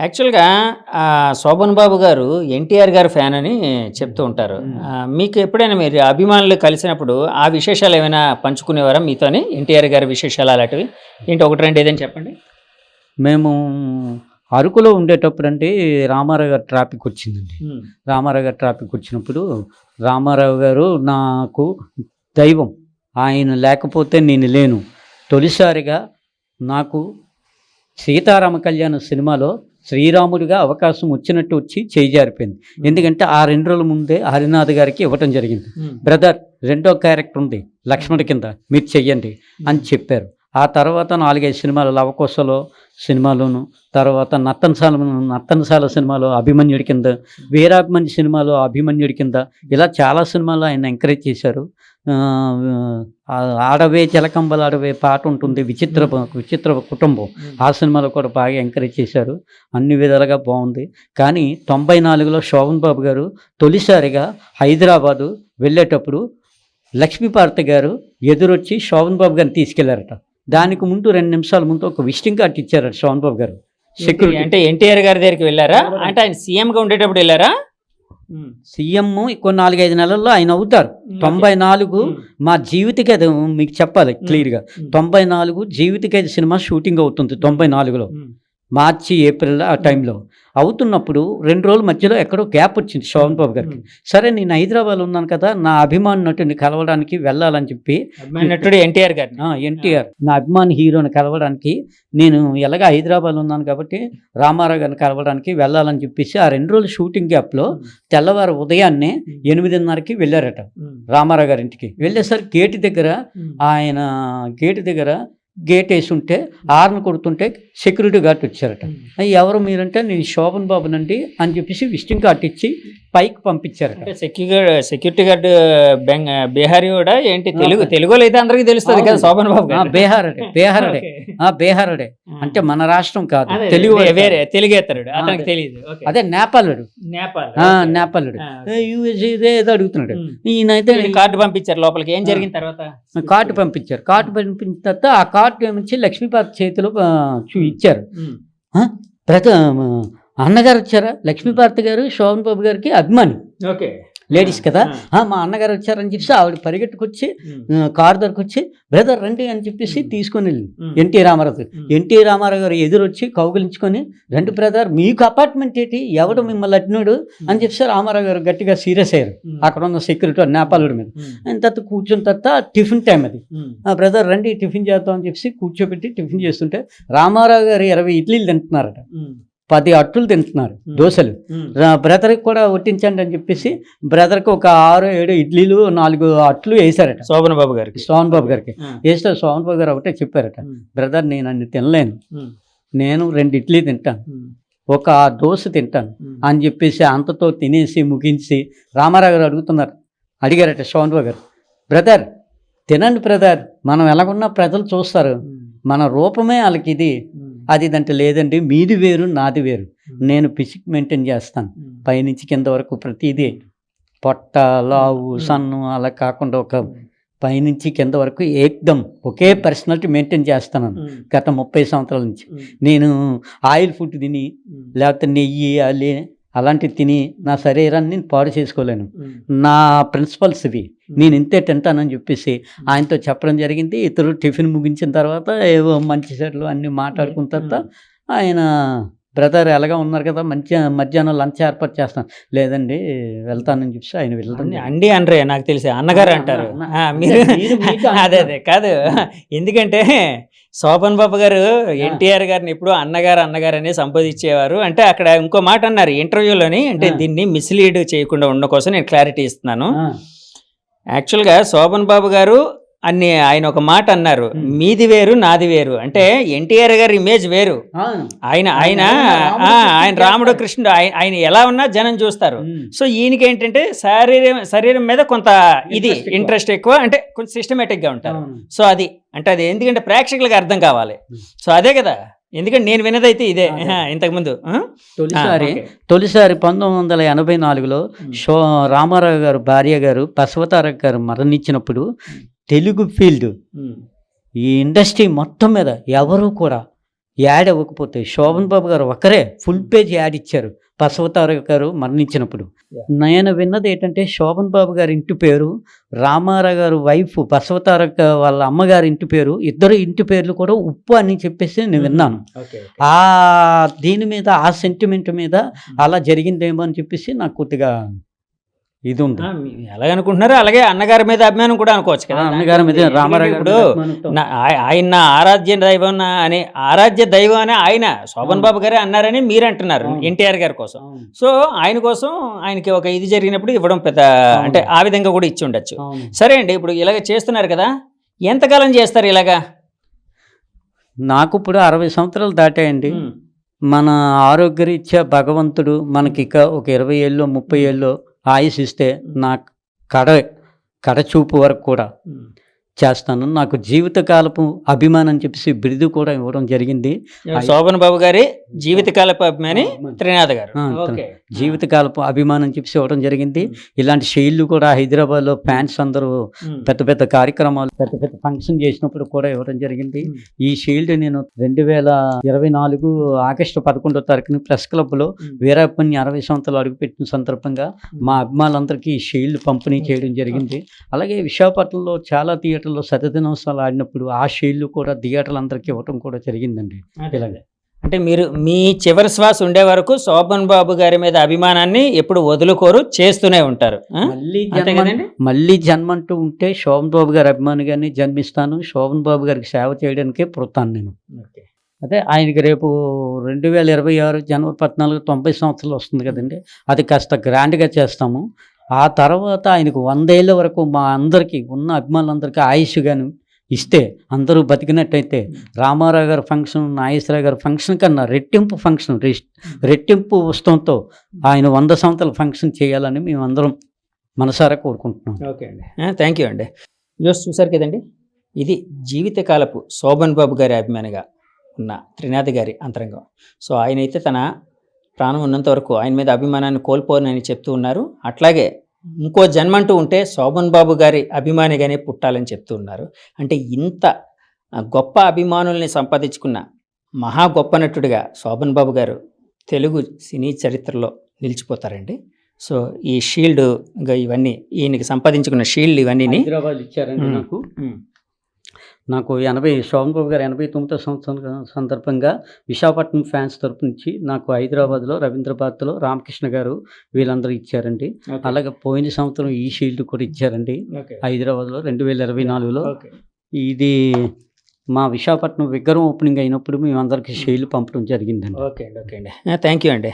యాక్చువల్గా శోభన్ బాబు గారు ఎన్టీఆర్ గారు ఫ్యాన్ అని చెప్తూ ఉంటారు. మీకు ఎప్పుడైనా మీరు అభిమానులు కలిసినప్పుడు ఆ విశేషాలు ఏమైనా పంచుకునేవారా? మీతోని ఎన్టీఆర్ గారి విశేషాలు అలాంటివి? ఏంటి ఒకటి రెండు ఏదైనా చెప్పండి. మేము అరకులో ఉండేటప్పుడు అంటే రామారావు గారు ట్రాఫిక్ వచ్చిందండి. రామారావు గారు ట్రాఫిక్ వచ్చినప్పుడు రామారావు గారు నాకు దైవం. ఆయన లేకపోతే నేను లేను. తొలిసారిగా నాకు సీతారామ కళ్యాణ సినిమాలో శ్రీరాముడిగా అవకాశం వచ్చినట్టు వచ్చి చేయి జారిపోయింది. ఎందుకంటే ఆ రెండు రోజుల ముందే హరినాథ్ గారికి ఇవ్వటం జరిగింది. బ్రదర్ రెండో క్యారెక్టర్ ఉంది లక్ష్మణుడి కింద. మీరు చెయ్యండి అని చెప్పారు. ఆ తర్వాత నాలుగైదు సినిమాలు లవకోసలో సినిమాలోను తర్వాత నత్తనశాల నత్తనశాల సినిమాలో అభిమన్యుడి కింద వీరాభిమన్యు సినిమాలో అభిమన్యుడి కింద ఇలా చాలా సినిమాలు ఆయన ఎంకరేజ్ చేశారు. ఆడవే చిలకంబల ఆడవే పాట ఉంటుంది విచిత్ర విచిత్ర కుటుంబం. ఆ సినిమాలో కూడా బాగా ఎంకరేజ్ చేశారు. అన్ని విధాలుగా బాగుంది. కానీ తొంభై నాలుగులో శోభన్ బాబు గారు తొలిసారిగా హైదరాబాదు వెళ్ళేటప్పుడు లక్ష్మీపార్తి గారు ఎదురొచ్చి శోభన్ బాబు గారిని తీసుకెళ్ళారట. దానికి ముందు రెండు నిమిషాల ముందు ఒక విజిటింగ్ కార్డు ఇచ్చారట శోభన్ బాబు గారు. సెక్యూరిటీ అంటే ఎన్టీఆర్ గారి దగ్గరికి వెళ్ళారా? అంటే ఆయన సీఎం గా ఉండేటప్పుడు వెళ్ళారా? సీఎం ఇంకో నాలుగైదు నెలల్లో ఆయన అవుతారు. తొంభై నాలుగు మా జీవితకేద మీకు చెప్పాలి క్లియర్గా. తొంభై నాలుగు జీవితకేద సినిమా షూటింగ్ అవుతుంది తొంభై నాలుగులో. మార్చి ఏప్రిల్ ఆ టైంలో అవుతున్నప్పుడు రెండు రోజుల మధ్యలో ఎక్కడో గ్యాప్ వచ్చింది శోభన్ బాబు గారికి. సరే నేను హైదరాబాద్ ఉన్నాను కదా నా అభిమాని నటుని కలవడానికి వెళ్ళాలని చెప్పి నటుడు ఎన్టీఆర్ గారు ఎన్టీఆర్. నా అభిమాని హీరోని కలవడానికి నేను ఎలాగ హైదరాబాద్ ఉన్నాను కాబట్టి రామారావు గారిని కలవడానికి వెళ్ళాలని చెప్పేసి ఆ రెండు రోజులు షూటింగ్ గ్యాప్లో తెల్లవారు ఉదయాన్నే ఎనిమిదిన్నరకి వెళ్ళారట రామారావు గారి ఇంటికి. వెళ్ళేసరికి గేటు దగ్గర ఆయన గేటు దగ్గర గేట్ వేసి ఉంటే ఆర్న్ కొడుతుంటే సెక్యూరిటీ గార్డ్ వచ్చారట. "అయ్య, ఎవరు మీరంటే నేను శోభన్ బాబునండి అని చెప్పేసి విజిటింగ్ కార్డు ఇచ్చి పైకి పంపించారట. అంటే సెక్యూరిటీ సెక్యూరిటీ గార్డ్ బెంగ బీహారీ కూడా ఏంటి తెలుగు తెలుగులో అయితే అందరికీ తెలుస్తుంది కదా. శోభన్ బాబు బేహారడే బేహారడే బేహారడే. అంటే మన రాష్ట్రం కాదు తెలుగు వేరే. తెలుగేతరుడు అతనికి. తెలియదు. అదే నేపాలుడు. నేపాల్. నేపాలుడు. ఇదే ఏదో అడుగుతున్నాడు. ఈయనైతే వీళ్ళు కార్డు పంపించారు లోపలికి ఏం జరిగిన తర్వాత? కార్డు పంపించారు. కార్డు పంపించిన తర్వాత ఆ కార్డు నుంచి లక్ష్మీపార్తి చేతిలో చూ ఇచ్చారు. ప్రతి అన్నగారు వచ్చారా? లక్ష్మీపార్తి గారు శోభన్ బాబు గారికి అభిమాని. ఓకే. లేడీస్ కదా. మా అన్నగారు వచ్చారని చెప్పేసి ఆవిడ పరిగెట్టుకొచ్చి కారు దగ్గరకు వచ్చి బ్రదర్ రండి అని చెప్పేసి తీసుకొని వెళ్ళింది. ఎన్టీ రామారావు. ఎన్టీ రామారావు గారు ఎదురొచ్చి కౌగిలించుకొని రండి బ్రదర్ మీకు అపార్ట్మెంట్ ఏంటి? ఎవడు మిమ్మల్ని అట్టినాడు అని చెప్పేసి రామారావు గారు గట్టిగా సీరియస్ అయ్యారు. అక్కడ ఉన్న సెక్యూరిటీ నేపాలుడి మీద. ఆయన తర్వాత కూర్చున్న తర్వాత టిఫిన్ టైం అది. బ్రదర్ రండి టిఫిన్ చేద్దాం అని చెప్పేసి కూర్చోబెట్టి టిఫిన్ చేస్తుంటే రామారావు గారు ఇరవై ఇడ్లీలు తింటున్నారట. పది అట్లు తింటున్నారు. దోశలు బ్రదర్కి కూడా వడ్డించండి అని చెప్పేసి బ్రదర్కి ఒక ఆరు ఏడు ఇడ్లీలు నాలుగు అట్లు వేశారట శోభన్ బాబు గారికి సోహన్ బాబు గారికి. వేస్తే సోహన్ బాబు గారు ఒకటే చెప్పారట. బ్రదర్ నేను అన్ని తినలేను. నేను రెండు ఇడ్లీ తింటాను. ఒక దోశ తింటాను. అని చెప్పేసి అంతతో తినేసి ముగించి రామారావు గారు అడుగుతున్నారు అడిగారట సోహన్ బాబు గారు బ్రదర్ తినండి బ్రదర్ మనం ఎలాగున్నా ప్రజలు చూస్తారు. మన రూపమే వాళ్ళకి ఇది. అది ఇదంటే లేదండి మీది వేరు నాది వేరు. నేను పిసిక్ మెయింటైన్ చేస్తాను. పైనుంచి కింద వరకు ప్రతిదీ పొట్ట లావు సన్ను అలా కాకుండా ఒక పైనుంచి కింద వరకు ఏకదం ఒకే పర్సనాలిటీ మెయింటైన్ చేస్తాను. గత ముప్పై సంవత్సరాల నుంచి. నేను ఆయిల్ ఫుడ్ తిని. లేకపోతే నెయ్యి అల్లి అలాంటివి తిని నా శరీరాన్ని నేను పాడు చేసుకోలేను. నా ప్రిన్సిపల్స్ ఇవి. నేను ఇంతే తింటానని చెప్పేసి ఆయనతో చెప్పడం జరిగింది. ఇతరు టిఫిన్ ముగించిన తర్వాత ఏవో మంచి చెట్లు అన్నీ మాట్లాడుకున్న తర్వాత ఆయన బ్రదర్ ఎలాగా ఉన్నారు కదా మంచి మధ్యాహ్నం లంచ్ ఏర్పాటు చేస్తాను. లేదండి వెళ్తానని చెప్పి ఆయన వెళ్ళడం అన్ని- అండి అనరే నాకు తెలిసి అన్నగారు అంటారు. మీరు అదే అదే కాదు. ఎందుకంటే శోభన్ బాబు గారు ఎన్టీఆర్ గారిని ఎప్పుడు అన్నగారు అన్నగారు అనే సంబోధించేవారు. అంటే అక్కడ ఇంకో మాట అన్నారు ఇంటర్వ్యూలోని అంటే. దీన్ని మిస్లీడ్ చేయకుండా ఉండడం కోసం నేను క్లారిటీ ఇస్తున్నాను. యాక్చువల్గా శోభన్ బాబు గారు అన్ని ఆయన ఒక మాట అన్నారు. మీది వేరు నాది వేరు అంటే ఎన్టీఆర్ గారి ఇమేజ్ వేరు. ఆయన ఆయన ఆయన రాముడు కృష్ణుడు ఆయన- ఎలా ఉన్నా జనం చూస్తారు. సో ఈయనకి ఏంటంటే శరీరం శరీరం మీద కొంత ఇది. ఇంట్రెస్ట్ ఎక్కువ అంటే కొంచెం సిస్టమేటిక్గా ఉంటారు. సో అది అంటే అది ఎందుకంటే ప్రేక్షకులకు అర్థం కావాలి. సో అదే కదా ఎందుకంటే నేను వినదైతే ఇదే అదే. ఇంతకు ముందు తొలిసారి తొలిసారి పంతొమ్మిది వందల ఎనభై నాలుగులో షో రామారావు గారు భార్య గారు బసవతారక్ గారు మరణించినప్పుడు తెలుగు ఫీల్డ్ ఈ ఇండస్ట్రీ మొత్తం మీద ఎవరు కూడా యాడ్ అవ్వకపోతే శోభన్ బాబు గారు ఒకరే ఫుల్ పేజ్ యాడ్ ఇచ్చారు. బసవతార గారు మరణించినప్పుడు. నేను విన్నది ఏంటంటే శోభన్ బాబు గారి ఇంటి పేరు రామారావు గారు వైఫ్ బసవతారక వాళ్ళ అమ్మగారి ఇంటి పేరు ఇద్దరు ఇంటి పేర్లు కూడా ఉప్పు అని చెప్పేసి నేను విన్నాను. ఓకే ఆ దీని మీద ఆ సెంటిమెంట్ మీద అలా జరిగిందేమో అని చెప్పేసి నాకు కొద్దిగా ఇది ఉంది ఎలాగనుకుంటున్నారో అలాగే అన్నగారి మీద అభిమానం కూడా అనుకోవచ్చు కదా అన్నగారి మీద రామారావు ఇప్పుడు ఆయన నా ఆరాధ్య దైవం అని ఆరాధ్య దైవం అని ఆయన శోభన్. బాబు గారే అన్నారని మీరు అంటున్నారు. ఎన్టీఆర్ గారి కోసం. సో ఆయన కోసం ఆయనకి ఒక ఇది జరిగినప్పుడు ఇవ్వడం పెద్ద. అంటే ఆ విధంగా కూడా ఇచ్చి ఉండొచ్చు. సరే అండి ఇప్పుడు ఇలాగ చేస్తున్నారు కదా ఎంతకాలం చేస్తారు ఇలాగా నాకు ఇప్పుడు అరవై సంవత్సరాలు దాటాయండి. మన ఆరోగ్యరీత్యా భగవంతుడు మనకి ఇక ఒక ఇరవై ఏళ్ళు ముప్పై ఏళ్ళు ఆయుష్ ఇస్తే నా కడ కడ చూపు వరకు కూడా చేస్తాను. నాకు జీవితకాలపు అభిమానం అని చెప్పేసి బిరుదు కూడా ఇవ్వడం జరిగింది. శోభన్ బాబు గారి జీవితకాలపు అభిమాని త్రినాథ్ గారు. జీవితకాలపు అభిమానం అని చెప్పేసి ఇవ్వడం జరిగింది. ఇలాంటి షైళ్ళు కూడా హైదరాబాద్లో ఫ్యాన్స్ అందరూ. పెద్ద పెద్ద కార్యక్రమాలు పెద్ద పెద్ద ఫంక్షన్ చేసినప్పుడు కూడా ఇవ్వడం జరిగింది. ఈ షీల్డ్ నేను రెండు వేల ఇరవై నాలుగు ఆగస్టు పదకొండో తారీఖున ప్రెస్ క్లబ్లో. వీరాపన్ని అరవై సంవత్సరాలు అడుగుపెట్టిన సందర్భంగా మా అభిమానులందరికీ ఈ షీల్డ్ పంపిణీ చేయడం జరిగింది. అలాగే విశాఖపట్నంలో చాలా థియేటర్లో శతదినోత్సవాలు ఆడినప్పుడు ఆ షీల్డ్ కూడా థియేటర్లందరికీ ఇవ్వడం కూడా జరిగిందండి. ఇలాగే. అంటే మీరు మీ చివరి శ్వాస ఉండే వరకు శోభన్ బాబు గారి మీద అభిమానాన్ని ఎప్పుడు వదులుకోరు చేస్తూనే ఉంటారు? మళ్ళీ? మళ్ళీ జన్మ అంటూ ఉంటే శోభన్ బాబు గారి అభిమానిగానే జన్మిస్తాను శోభన్ బాబు గారికి సేవ చేయడానికే పుడతాను నేను. అదే ఆయనకి రేపు రెండు వేల ఇరవై ఆరు జనవరి పద్నాలుగు తొంభై సంవత్సరాలు వస్తుంది కదండి. అది కాస్త గ్రాండ్గా చేస్తాము. ఆ తర్వాత ఆయనకు వందేళ్ళ వరకు మా అందరికీ ఉన్న అభిమానులందరికీ ఆయుష్ గాను ఇస్తే అందరూ బతికినట్టయితే రామారావు గారి ఫంక్షన్ నాగేశ్వరరావు గారి ఫంక్షన్ కన్నా రెట్టింపు ఫంక్షన్ రెస్- రెట్టింపు ఉత్సవంతో ఆయన వంద సంవత్సరాల ఫంక్షన్ చేయాలని మేము అందరం మనసారా కోరుకుంటున్నాం. ఓకే అండి. థ్యాంక్ యూ అండి. న్యూస్ చూసారు కదండి? ఇది జీవితకాలపు శోభన్ బాబు గారి అభిమానిగా ఉన్న త్రినాథ్ గారి అంతరంగం. సో ఆయన అయితే తన ప్రాణం ఉన్నంత వరకు ఆయన మీద అభిమానాన్ని కోల్పోనని చెప్తూ ఉన్నారు. అట్లాగే ఇంకో జన్మంటూ ఉంటే శోభన్ బాబు గారి అభిమానిగానే పుట్టాలని చెప్తూ ఉన్నారు. అంటే ఇంత గొప్ప అభిమానుల్ని సంపాదించుకున్న మహా గొప్ప నటుడిగా శోభన్ బాబు గారు తెలుగు సినీ చరిత్రలో నిలిచిపోతారండి. సో ఈ షీల్డ్ ఇవన్నీ ఈయనకి సంపాదించుకున్న షీల్డ్ ఇవన్నీ హైదరాబాద్ ఇచ్చారండి. నాకు. నాకు ఎనభై శోభన్ బాబు గారు ఎనభై తొమ్మిదో సంవత్సరం సందర్భంగా విశాఖపట్నం ఫ్యాన్స్ తరపు నుంచి నాకు హైదరాబాద్లో రవీంద్రభారత్లో రామకృష్ణ గారు వీళ్ళందరూ ఇచ్చారండి. అలాగే పోయిన సంవత్సరం ఈ షీల్డ్ కూడా ఇచ్చారండి. హైదరాబాద్లో రెండు వేల ఇరవై నాలుగులో. ఇది మా విశాఖపట్నం విగ్రహం ఓపెనింగ్ అయినప్పుడు మేము అందరికీ షీల్డ్ పంపడం జరిగిందండి. ఓకే అండి ఓకే అండి. థ్యాంక్ యూ అండి.